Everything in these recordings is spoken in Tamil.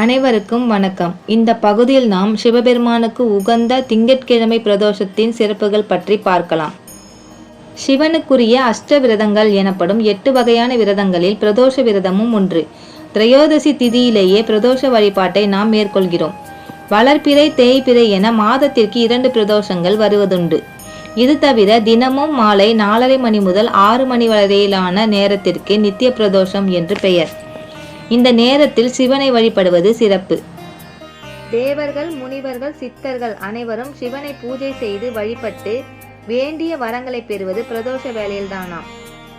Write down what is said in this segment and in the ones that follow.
அனைவருக்கும் வணக்கம். இந்த பகுதியில் நாம் சிவபெருமானுக்கு உகந்த திங்கட்கிழமை பிரதோஷத்தின் சிறப்புகள் பற்றி பார்க்கலாம். சிவனுக்குரிய அஷ்ட விரதங்கள் எனப்படும் எட்டு வகையான விரதங்களில் பிரதோஷ விரதமும் ஒன்று. திரையோதசி திதியிலேயே பிரதோஷ வழிபாட்டை நாம் மேற்கொள்கிறோம். வளர்ப்பிறை தேய்பிறை என மாதத்திற்கு இரண்டு பிரதோஷங்கள் வருவதுண்டு. இது தவிர தினமும் மாலை நாலரை மணி முதல் ஆறு மணி வரையிலான நேரத்திற்கு நித்திய பிரதோஷம் என்று பெயர். இந்த நேரத்தில் சிவனை வழிபடுவது சிறப்பு. தேவர்கள் முனிவர்கள் சித்தர்கள் அனைவரும் சிவனை பூஜை செய்து வழிபட்டு வேண்டிய வரங்களை பெறுவது பிரதோஷ வேலையில்தானாம்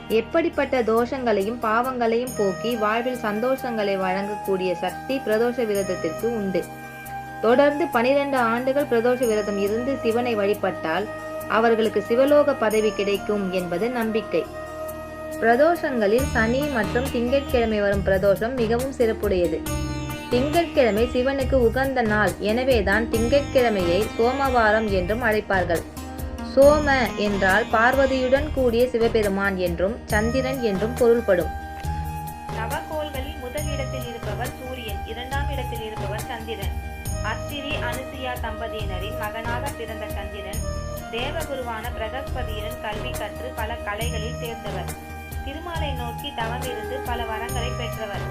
எப்படிப்பட்ட தோஷங்களையும் பாவங்களையும் போக்கி வாழ்வில் சந்தோஷங்களை வழங்கக்கூடிய சக்தி பிரதோஷ விரதத்திற்கு உண்டு. தொடர்ந்து பனிரெண்டு ஆண்டுகள் பிரதோஷ விரதம் இருந்து சிவனை வழிபட்டால் அவர்களுக்கு சிவலோக பதவி கிடைக்கும் என்பது நம்பிக்கை. பிரதோஷங்களில் சனி மற்றும் திங்கட்கிழமை வரும் பிரதோஷம் மிகவும் சிறப்புடையது. திங்கட்கிழமை சிவனுக்கு உகந்த நாள். எனவேதான் திங்கட்கிழமையை சோமவாரம் என்றும் அழைப்பார்கள். சோம என்றால் பார்வதியுடன் கூடிய சிவபெருமான் என்றும் சந்திரன் என்றும் பொருள்படும். நவகோள்களில் முதல் இடத்தில் இருப்பவர் சூரியன் இரண்டாம் இடத்தில் இருப்பவர் சந்திரன். அத்திரி அனுசியா தம்பதியினரின் மகனாக பிறந்த சந்திரன் தேவகுருவான பிரகஸ்பதியுடன் கல்வி கற்று பல கலைகளில் தேர்ந்தவர் திருமாலை நோக்கி தவம் இருந்து பல வரங்களை பெற்றவர்.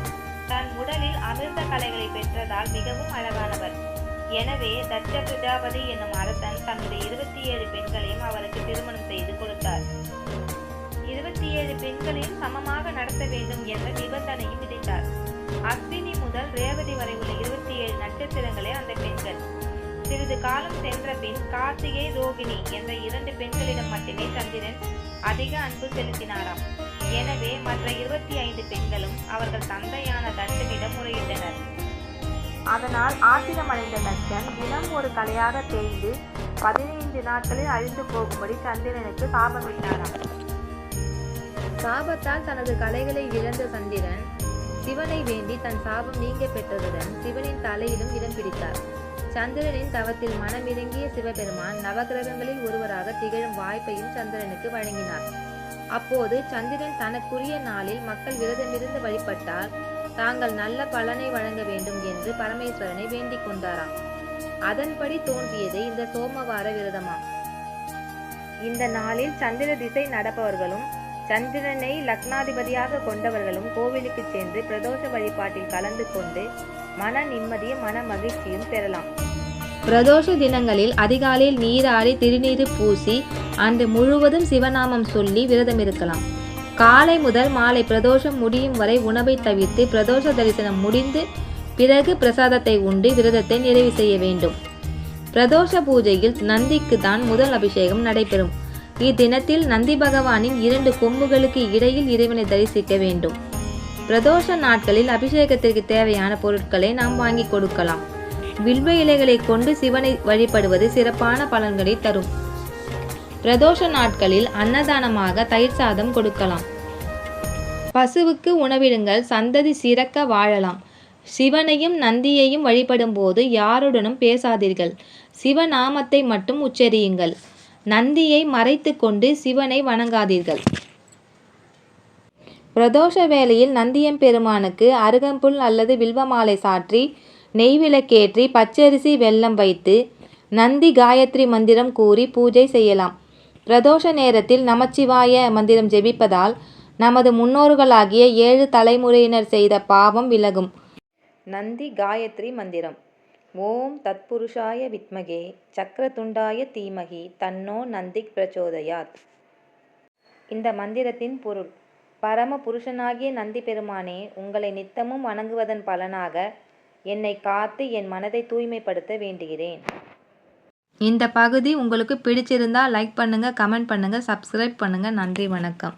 தன் உடலில் அமிர்த கலைகளை பெற்றதால் மிகவும் அழகானவர். எனவே தட்ச பிரஜாபதி என்னும் அரசன் தன்னுடைய இருபத்தி ஏழு பெண்களையும் அவருக்கு திருமணம் செய்து கொடுத்தார். இருபத்தி ஏழு பெண்களையும் சமமாக நடத்த வேண்டும் என்ற நிபந்தனையும் விதித்தார். அஸ்வினி முதல் ரேவதி வரை உள்ள இருபத்தி ஏழு நட்சத்திரங்களே அந்த பெண்கள். சிறிது காலம் சென்ற பின் கார்த்திகை ரோகிணி என்ற இரண்டு பெண்களிடம் மட்டுமே சந்திரன் அதிக அன்பு செலுத்தினாராம். எனவே மற்ற இருபத்தி ஐந்து பெண்களும் அவர்கள் தந்தையான தட்சனிடம் முறையிட்டனர் அதனால் ஆத்திரமடைந்த தட்சன் தினம் ஒரு கலையாக தேய்ந்து பதினைந்து நாட்களில் அழிந்து போகும்படி சந்திரனுக்கு சாபமிட்டாராம். சாபத்தால் தனது கலைகளை இழந்த சந்திரன் சிவனை வேண்டி தன் சாபம் நீங்க பெற்றதுடன் சிவனின் தலையிலும் இடம் பிடித்தார். சந்திரனின் தவத்தில் மனமிறங்கிய சிவபெருமான் நவகிரகங்களில் ஒருவராக திகழும் வாய்ப்பையும் சந்திரனுக்கு வழங்கினார். அப்போது சந்திரன் தனக்குரிய நாளில் மக்கள் விரதமிருந்து வழிபட்டால் தாங்கள் நல்ல பலனை வழங்க வேண்டும் என்று பரமேஸ்வரனை வேண்டிக் கொண்டாராம். அதன்படி தோன்றியது இந்த சோமவார விரதமாம். இந்த நாளில் சந்திர திசை நடப்பவர்களும் சந்திரனை லக்னாதிபதியாக கொண்டவர்களும் கோவிலுக்கு சென்று பிரதோஷ வழிபாட்டில் கலந்து கொண்டு மன நிம்மதியும் மன மகிழ்ச்சியும் பெறலாம். பிரதோஷ தினங்களில் அதிகாலையில் நீராடி திருநீறு பூசி அன்று முழுவதும் சிவநாமம் சொல்லி விரதம் இருக்கலாம். காலை முதல் மாலை பிரதோஷம் முடியும் வரை உணவை தவிர்த்து பிரதோஷ தரிசனம் முடிந்து பிறகு பிரசாதத்தை உண்டு விரதத்தை நிறைவு செய்ய வேண்டும். பிரதோஷ பூஜையில் நந்திக்கு தான் முதல் அபிஷேகம் நடைபெறும். இத்தினத்தில் நந்தி பகவானின் இரண்டு கொம்புகளுக்கு இடையில் இறைவனை தரிசிக்க வேண்டும். பிரதோஷ நாட்களில் அபிஷேகத்திற்கு தேவையான பொருட்களை நாம் வாங்கி கொடுக்கலாம். வில்வ இலைகளை கொண்டு சிவனை வழிபடுவது சிறப்பான பலன்களை தரும். பிரதோஷ நாட்களில் அன்னதானமாக தயிர் சாதம் கொடுக்கலாம். பசுவுக்கு உணவிடுங்கள் சந்ததி சிறக்க வாழலாம். சிவனையும் நந்தியையும் வழிபடும் போது யாருடனும் பேசாதீர்கள். சிவநாமத்தை மட்டும் உச்சரியுங்கள். நந்தியை மறைத்து கொண்டு சிவனை வணங்காதீர்கள். பிரதோஷ வேளையில் நந்தியம் பெருமானுக்கு அருகம்புல் அல்லது வில்வமாலை சாற்றி நெய்விளக்கேற்றி பச்சரிசி வெல்லம் வைத்து நந்தி காயத்ரி மந்திரம் கூறி பூஜை செய்யலாம். பிரதோஷ நேரத்தில் நமச்சிவாய மந்திரம் ஜெபிப்பதால் நமது முன்னோர்களாகிய ஏழு தலைமுறையினர் செய்த பாவம் விலகும். நந்தி காயத்ரி மந்திரம். ஓம் தத்புருஷாய வித்மகே சக்கரதுண்டாய தீமகி தன்னோ நந்தி பிரச்சோதயாத். இந்த மந்திரத்தின் பொருள் பரம புருஷனாகிய நந்தி பெருமானே உங்களை நித்தமும் வணங்குவதன் பலனாக என்னை காத்து என் மனதை தூய்மைப்படுத்த வேண்டுகிறேன். இந்த பகுதி உங்களுக்கு பிடிச்சிருந்தா லைக் பண்ணுங்க கமெண்ட் பண்ணுங்க சப்ஸ்கிரைப் பண்ணுங்க. நன்றி வணக்கம்.